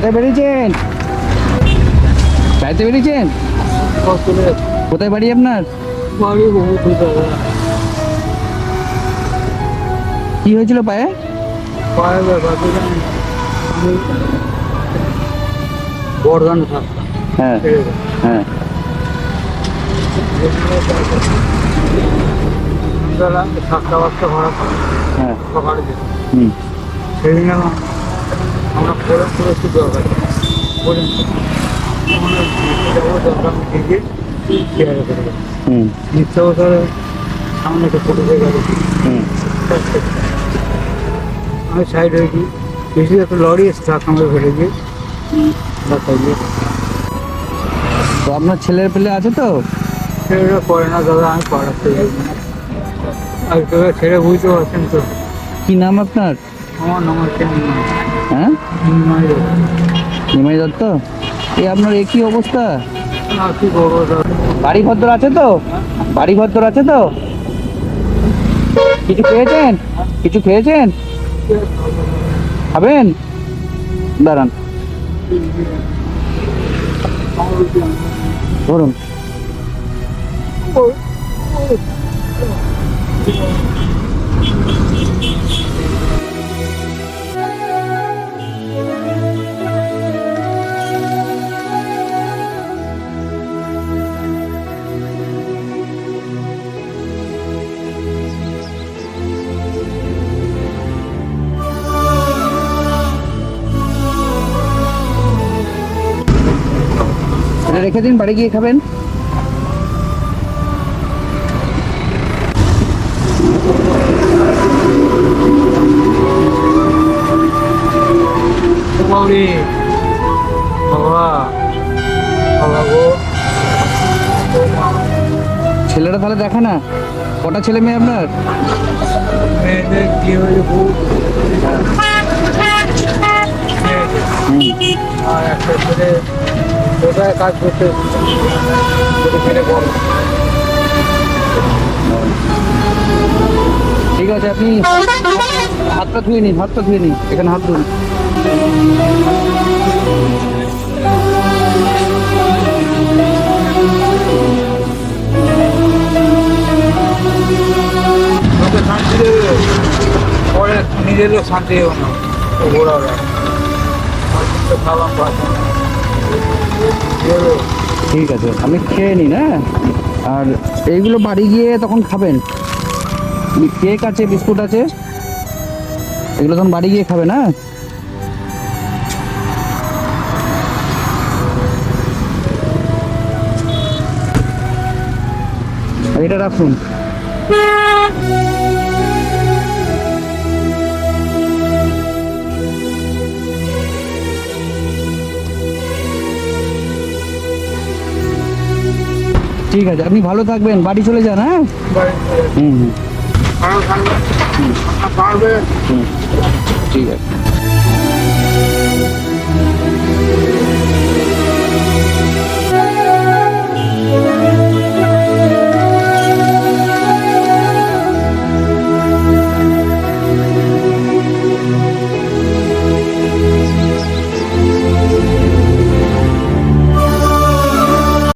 কোথায় বেরিয়েছেন? বেড়াতে বেরিয়েছেন? কোথায় বাড়ি আপনার? কি হয়েছিল পায়ে? থাকতাম হ্যাঁ হ্যাঁ। সাতটা বাজটা ভাড়া হ্যাঁ। সকালে সেদিন আমার আমরা পরে পরে একটু দরকার। বলেন। দরকার থেকে চেয়ারে করে সামনে একটা ফটো হয়ে গেল আমি সাইড হয়েছি বেশি একটা লরি এসে ট্রাক আমাকে ফেলে দিয়ে তো আপনার ছেলের পেলে আছে তো? সেটা পড়ে না দাদা আমি পড়াতে যাই। আর তোরা ছেড়ে বুঝতে পারছেন তো। কি নাম আপনার? আমার নাম হচ্ছে। হ্যাঁ? নিমাই দত্ত? এই আপনার একই অবস্থা? বাড়ি ভদ্র আছে তো? বাড়ি ভদ্র আছে তো? কিছু খেয়েছেন? কিছু খেয়েছেন? খাবেন? দাঁড়ান। ধরুন। এটা রেখে দিন বাড়ি গিয়ে খাবেন। ছেলেটা তাহলে দেখে না কটা ছেলে মেয়ে আপনার? মেয়েদের কি হুম। আর একটা ছেলে কোথায় কাজ করতে ঠিক আছে, আপনি হাতটা ধুয়ে নিন, হাতটা ধুয়ে নিন, এখানে হাত ধুন। পরে নিজেরও শান্তি না। ঘোরা কি হলো? ঠিক আছে, আমি খেয়ে নিই হ্যাঁ আর এইগুলো বাড়ি গিয়ে তখন খাবেন? কেক আছে, বিস্কুট আছে? এগুলো তখন বাড়ি গিয়ে খাবেন হ্যাঁ এটা রাখুন। ঠিক আছে আপনি ভালো থাকবেন। বাড়ি চলে যান হ্যাঁ? হুম হুম। হুম ঠিক আছে।